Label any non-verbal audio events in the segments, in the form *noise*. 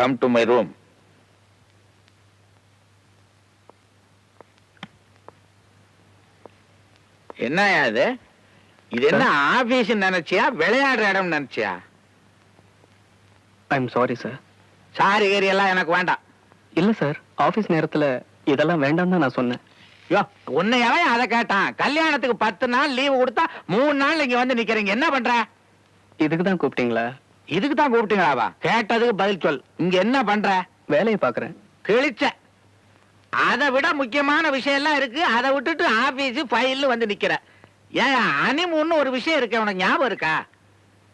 Come to my room என்னயா இது? இது என்ன ஆபீஸ் நினைச்சியா? விளையாடுற இடம் நினைச்சியா? I am sorry sir sorry carry எல்லாம் எனக்கு வேண்டாம். இல்ல சார் ஆபீஸ் நேரத்துல இதெல்லாம் வேண்டாம் தான் நான் சொன்னேன். யோ உன்னையவே அதை கேட்டான். கல்யாணத்துக்கு பத்து நாள் லீவு கொடுத்தா மூணு நாள் இங்க வந்து நிக்கிறீங்க. என்ன பண்ற? இதுக்கு தான் கூப்பிட்டீங்களா? இதுக்கு தான் கூப்பிட்டீங்களாவா கேட்டதுக்கு பதில் சொல். இங்க என்ன பண்ற? வேலையை பாக்குறேன் கிழிச்ச. அதை விட முக்கியமான விஷயம் எல்லாம் இருக்கு. அதை விட்டுட்டு ஆபீஸ் ஃபைல் வந்து நிக்கிற. ஏன் அனிமுன்னு ஒரு விஷயம் இருக்கு. உனக்கு ஞாபகம் இருக்கா?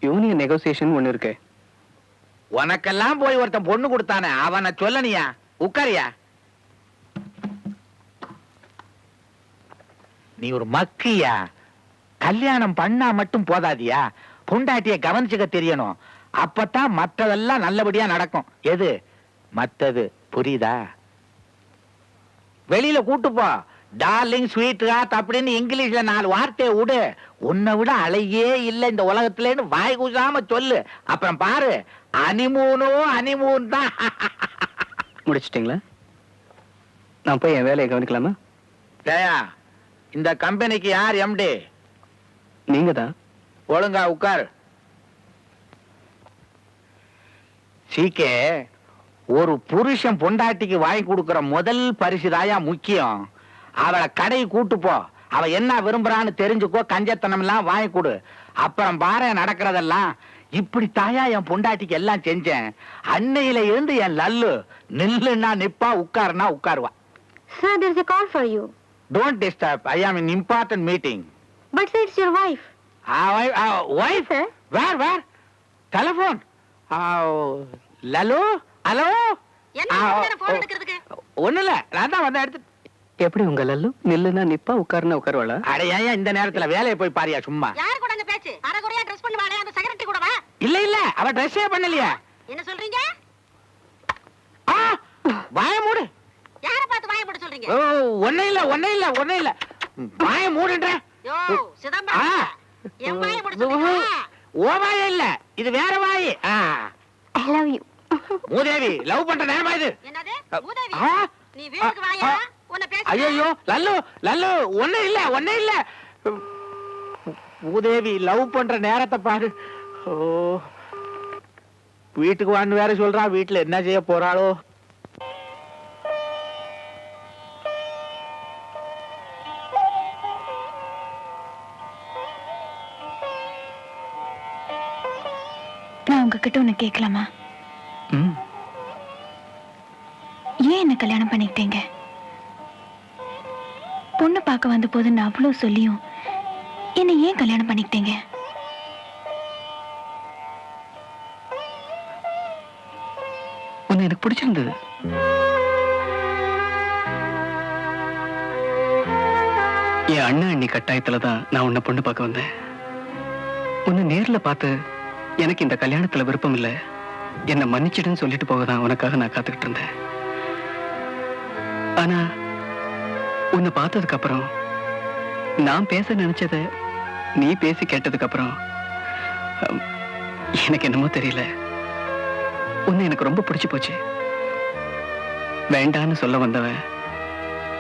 யூனியன் நெகோசியேஷன் ஒன்னு இருக்கு. உனக்கெல்லாம் போய் ஒருத்தன் பொண்ணு கொடுத்தானே? அவனை சொல்லனியா? உட்காரியா? நீ ஒரு மக்கியா? கல்யாணம் பண்ணா மட்டும் போதாதியா? பொண்டாட்டிய கவனிச்சுக்க தெரியணும். அப்பதான் மத்ததெல்லாம் நல்லபடியா நடக்கும். எது? மத்தது புரியுதா? வெளியில கூட்டு போ. டார்லிங் ஸ்வீட் ஹார்ட் அப்படின்னு இங்கிலீஷ்ல நாலு வார்த்தையை விடு. உன்னை விட அழகே இல்ல இந்த உலகத்துலன்னு வாய் கூசாம சொல்லு. அப்புறம் பாரு. அனிமூனோ அனிமூன் தான். முடிச்சிட்டீங்களா? நான் போய் என் வேலையை கவனிக்கலாமா? டேயா இந்த கம்பெனிக்கு யார் எம்டி நீங்க தான் ஒழுங்கா உட்கார். சீக்கே ஒரு புருஷன் பொண்டாட்டிக்கு வாங்கி கொடுக்கிற முதல் பரிசு தாயா முக்கியம். அவளை கடை கூட்டு போ. அவ என்ன விரும்புறான்னு தெரிஞ்சுக்கோ கஞ்சத்தனம் எல்லாம் வாங்கி கொடு. அப்புறம் பாரு நடக்கிறதெல்லாம். இப்படி தாயா என் பொண்டாட்டிக்கு எல்லாம் செஞ்சேன். அன்னையில இருந்து என் லல்லு நில்லுன்னா நிப்பா உட்காருனா உட்காருவா. Sir, there's a call for you. Don't disturb I am in important meeting But sir, it's your wife. Wife Sir? Where where telephone Lalu hello? ஒண்ணு இல்ல நான் தான் வந்து எடுத்து எப்படி உங்க லல்லு நில்லுனா நிப்பா உட்காருனா உட்காருவாளா அட ஏன் இந்த நேரத்துல வேலையை போய் பாரியா சும்மா யார் கூட அங்க பேச்சு அரைகுறையா ட்ரெஸ் பண்ணி வாழே அந்த செக்ரட்டரி கூட வா இல்ல இல்ல அவ ட்ரெஸ்ஸே பண்ணலையே என்ன சொல்றீங்க ஆ, வாய மூடு யார பார்த்து வாய போட சொல்றீங்க ஓ ஒண்ணு இல்ல ஒண்ணு இல்ல ஒண்ணு இல்ல வாய மூடுன்றேன் யோ ஆ. சிதம்பரம் என் வாய போட சொல்றீங்க ஓ வாய இல்ல இது வேற வாய் ஆ. ஐ லவ் யூ மூதேவி லவ் பண்ற நேரமா இது? மூதேவி. நீ வீட்டுக்கு ஆ, வாயா? ஆ. உன்னை பேச ஐயோ லல்லு லல்லு ஒண்ணு இல்ல ஒண்ணு இல்ல. பூதேவி லவ் பண்ற நேரத்தை பாரு. ஓ. வீட்டுக்கு வான்னு வேற சொல்றா வீட்டுல என்ன செய்ய போறாளோ? நான் உங்ககிட்ட ஒண்ணு கேட்கலாமா ஏன் என்ன கல்யாணம் பண்ணிக்கிட்டீங்க? பொண்ணு பார்க்க வந்த போது நான் அவ்வளவு சொல்லியும் என்னை ஏன் கல்யாணம் பண்ணிக்கிட்டீங்க? எனக்கு பிடிச்சிருந்தது. என் அண்ணா அண்ணி கட்டாயத்துல தான் நான் உன்னை பொண்ணு பார்க்க வந்தேன். உன்னை நேர்ல பார்த்து எனக்கு இந்த கல்யாணத்துல விருப்பம் இல்ல. என்னை மன்னிச்சிடுன்னு சொல்லிட்டு போக தான் உனக்காக நான் காத்துக்கிட்டு இருந்தேன். ஆனா உன்னை பார்த்ததுக்கு அப்புறம் நான் பேச நினைச்சத நீ பேசி கேட்டதுக்கு அப்புறம் எனக்கு என்னமோ தெரியல. உன்னை எனக்கு ரொம்ப பிடிச்சு போச்சு. வேண்டான்னு சொல்ல வந்தவன்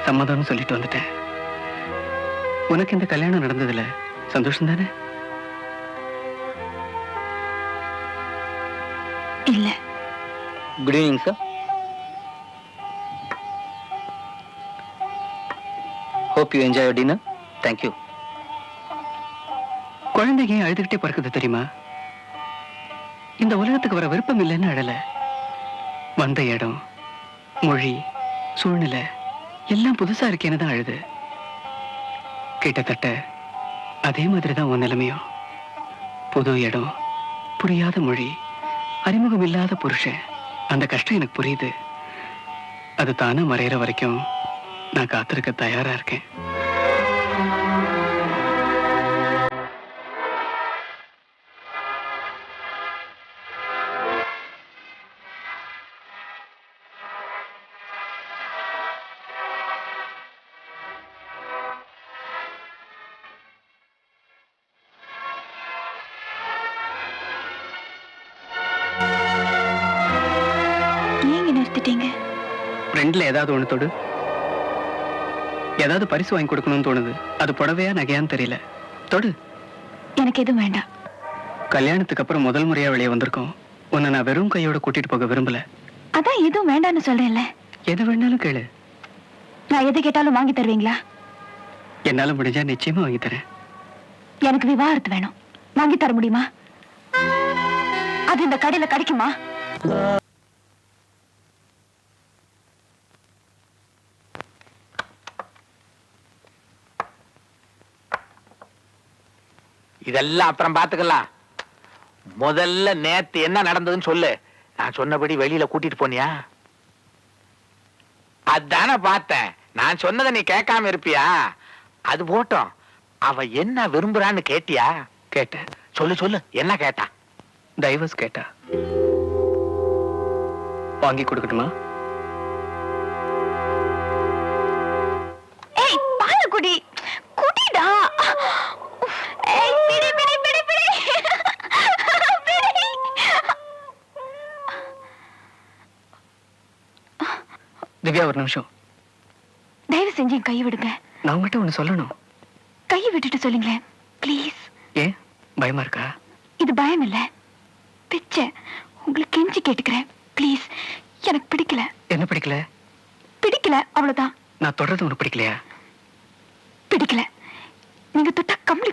சம்மதம்னு சொல்லிட்டு வந்துட்டேன். உனக்கு இந்த கல்யாணம் நடந்ததுல சந்தோஷம் தானே? இல்ல. Good evening sir hope you enjoy dinner thank you குழந்தைங்க ஏன் அழுதுகிட்டே பிறக்குது தெரியுமா? இந்த உலகத்துக்கு வர விருப்பம் இல்லைன்னு அழல. வந்த இடம் மொழி சூழ்நிலை எல்லாம் புதுசா இருக்கேன்னு தான் அழுது. கிட்டத்தட்ட அதே மாதிரி தான் உன் நிலைமையும். புது இடம் புரியாத மொழி அறிமுகம் இல்லாத புருஷன். அந்த கஷ்டம் எனக்கு புரியுது. அது தானே மறையிற வரைக்கும் நான் காத்திருக்க தயாரா இருக்கேன். ஏங்க நிறுத்திட்டீங்க? ஃப்ரெண்ட்ல ஏதாவது ஒன்று தொடு. ஏதாவது பரிசு வாங்கி கொடுக்கணும்னு தோணுது. அது புடவையா நகையான்னு தெரியல. தொடு. எனக்கு எதுவும் வேண்டாம். கல்யாணத்துக்கு அப்புறம் முதல் முறையா வெளியே வந்திருக்கோம். உன்னை நான் வெறும் கையோட கூட்டிட்டு போக விரும்பல. அதான் எதுவும் வேண்டாம்னு சொல்றேன்ல. எது வேணாலும் கேளு. நான் எது கேட்டாலும் வாங்கி தருவீங்களா? என்னால முடிஞ்சா நிச்சயமா வாங்கி தரேன். எனக்கு விவாகரத்து வேணும். வாங்கி தர முடியுமா? அது இந்த கடையில கிடைக்குமா? இதெல்லாம் அப்புறம் பாத்துக்கலாம். முதல்ல நேத்து என்ன நடந்ததுன்னு சொல்லு. நான் சொன்னபடி வெளியில கூட்டிட்டு போனியா? அதான பார்த்தேன். நான் சொன்னதை நீ கேட்காம இருப்பியா? அது போட்டோம். அவ என்ன விரும்புறான்னு கேட்டியா? கேட்டேன். சொல்லு சொல்லு. என்ன கேட்டா? டைவர்ஸ் கேட்டா? வாங்கி கொடுக்கட்டுமா? ஒரு நிமிஷம். தயவு செஞ்சு என் கையை விடுங்க. நான் உங்ககிட்ட ஒண்ணு சொல்லணும். கையை விட்டுட்டு சொல்லுங்களேன். ப்ளீஸ் ஏன்? பயமா இருக்கா? இது பயம் இல்ல. பிச்சை. உங்களுக்கு கெஞ்சி கேட்டுக்கிறேன். ப்ளீஸ் எனக்கு பிடிக்கல. என்ன பிடிக்கல? பிடிக்கல அவ்வளவுதான். நான் தொடர்றது உனக்கு பிடிக்கலையா? பிடிக்கல. நீங்க தொட்டா கம்பளி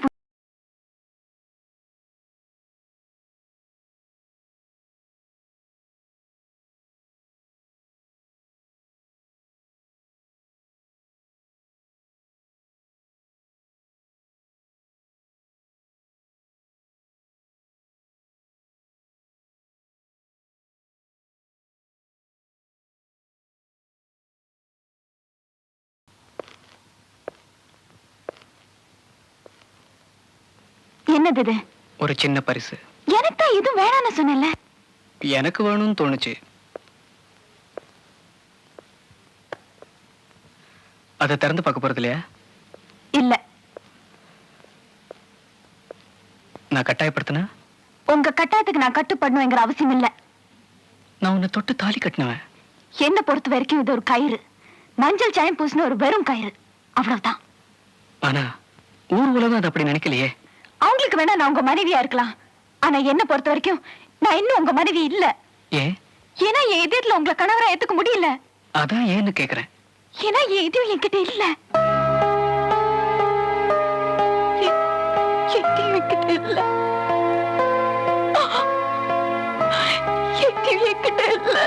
என்னது இது? ஒரு சின்ன பரிசு. எனக்கு தான் எதுவும் வேணாம்னு சொன்னேன்ல. எனக்கு வேணும்னு தோணுச்சு. அதை திறந்து பார்க்க போறது இல்லையா? இல்ல. நான் கட்டாயப்படுத்தினா? உங்க கட்டாயத்துக்கு நான் கட்டுப்படணுங்கிற அவசியம் இல்ல. நான் உன்னை தொட்டு தாலி கட்டினவன். என்ன பொறுத்த வரைக்கும் இது ஒரு கயிறு. மஞ்சள் சாயம் பூசின ஒரு வெறும் கயிறு. அவ்வளவுதான். ஆனா ஊர் உலகம் அது அப்படி நினைக்கலையே. அவங்களுக்கு வேணா நான் உங்க மனைவியா இருக்கலாம். ஆனா என்ன பொறுத்த வரைக்கும் நான் இன்னும் உங்க மனைவி இல்ல. ஏன்? ஏன்னா என் எதிரில உங்களை கணவரா ஏத்துக்க முடியல. அதான் ஏன்னு கேக்குறேன். ஏன்னா என் எதிரி என்கிட்ட இல்ல. என்கிட்ட இல்ல. என்கிட்ட இல்ல.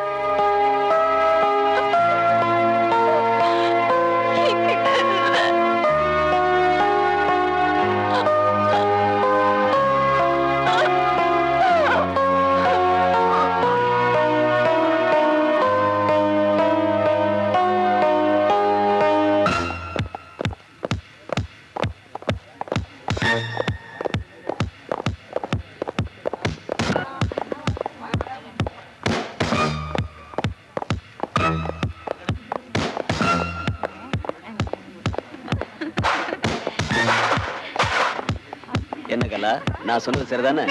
என்ன கலா? நான் சொன்னது சரிதானே?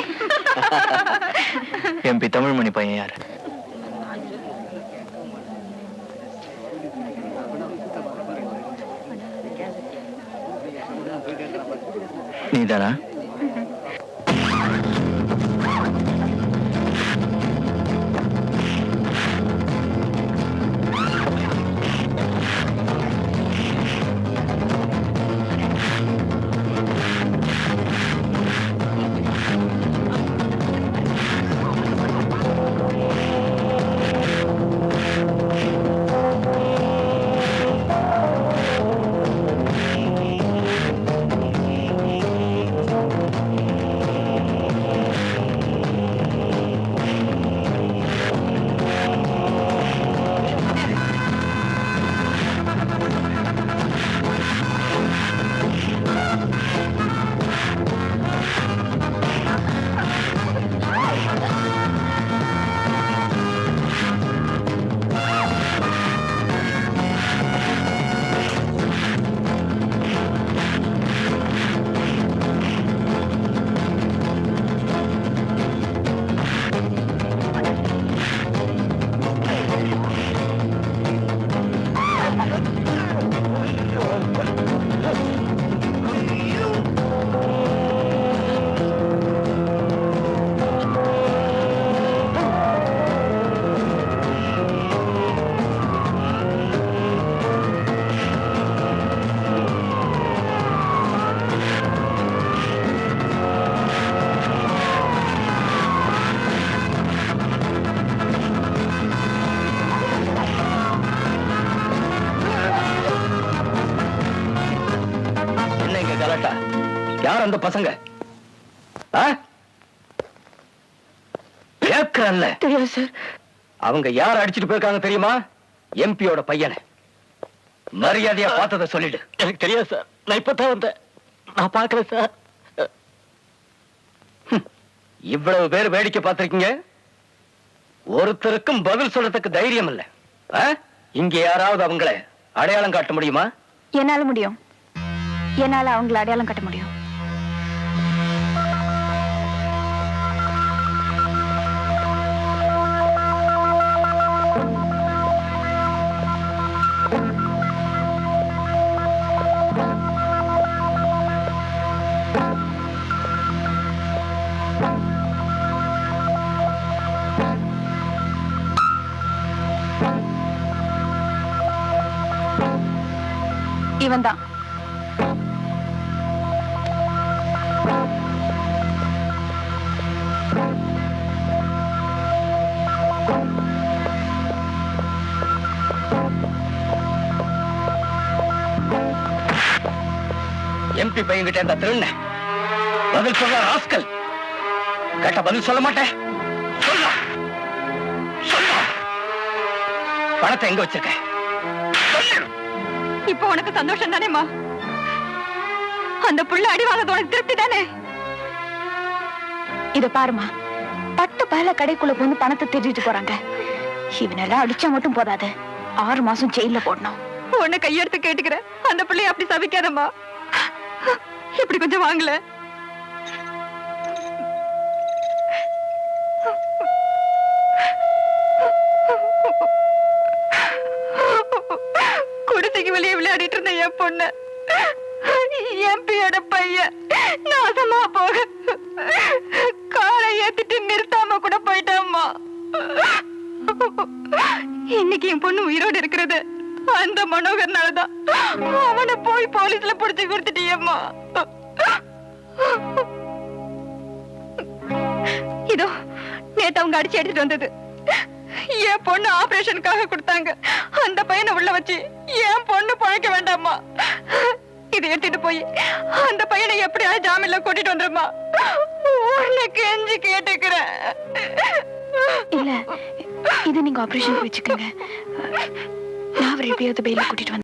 *laughs* எம்பி தமிழ்மணி பையன் யாரு? நீதானா? பசங்க. தெரியாது சார். அவங்க யார் அடிச்சிட்டு போயிருக்காங்க தெரியுமா? எம்பியோட பையனை. மரியாதையா பார்த்தத சொல்லிடு. எனக்கு தெரியாது சார். நான் இப்பதான் வந்தேன். நான் பார்க்கல சார். இவ்வளவு பேர் வேடிக்கை பார்த்திருக்கீங்க? ஒருத்தருக்கும் பதில் சொல்றதுக்கு தைரியம் இல்ல? இங்க யாராவது அவங்கள அடையாளம் காட்ட முடியுமா? என்னால முடியும். என்னால அவங்கள அடையாளம் கட்ட முடியும். இவன்தான் எம்பி பையன்கிட்ட இந்த திருண்ண. பதில் சொல்ற ராஸ்கல். கேட்ட பதில் சொல்ல மாட்டேன். சொல்ல. சொல்ல. பணத்தை எங்க வச்சிருக்க? சொல்லு. இப்போ உனக்கு சந்தோஷம் தானேமா அந்த புள்ள அடி வாங்கது உனக்கு திருப்தி தானே? இத பாருமா பட்டு பல கடைக்குள்ள வந்து பணத்தை திருடிட்டு போறாங்க. இவனெல்லாம் அடிச்சா மட்டும் போதாது. ஆறு மாசம் ஜெயில போடணும். உன்னை கையெடுத்து கேட்டுக்கிறேன் அந்த பிள்ளைய அப்படி சபிக்காதம்மா. இப்படி கொஞ்சம் வாங்கல. குடிசைக்கு இருந்த என் பொண்ணு. எம்பியோட பையன். நாசமா போக. காலை ஏத்திட்டு நிறுத்தாம கூட போயிட்டாம்மா. இன்னைக்கு என் பொண்ணு உயிரோடு இருக்கிறது. அந்த மனோகர்னாலதான். அவனை போய் போலீஸ்ல புடிச்சு கொடுத்துட்டியம்மா இதோ நேத்து அவங்க அடிச்சு எடுத்துட்டு வந்தது. என் பொண்ணு ஆபரேஷனுக்காக கொடுத்தாங்க. அந்த பையனை உள்ள வச்சு என் பொண்ணு பழைக்க வேண்டாமா இதை எடுத்துட்டு போய் அந்த பையனை எப்படியாவது ஜாமீன்ல கூட்டிட்டு வந்துருமா உன்னை கெஞ்சி கேட்டுக்கிறேன். இல்ல இது நீங்க ஆபரேஷன் வச்சுக்கோங்க. நான் அவரை எப்படியாவது பெயில கூட்டிட்டு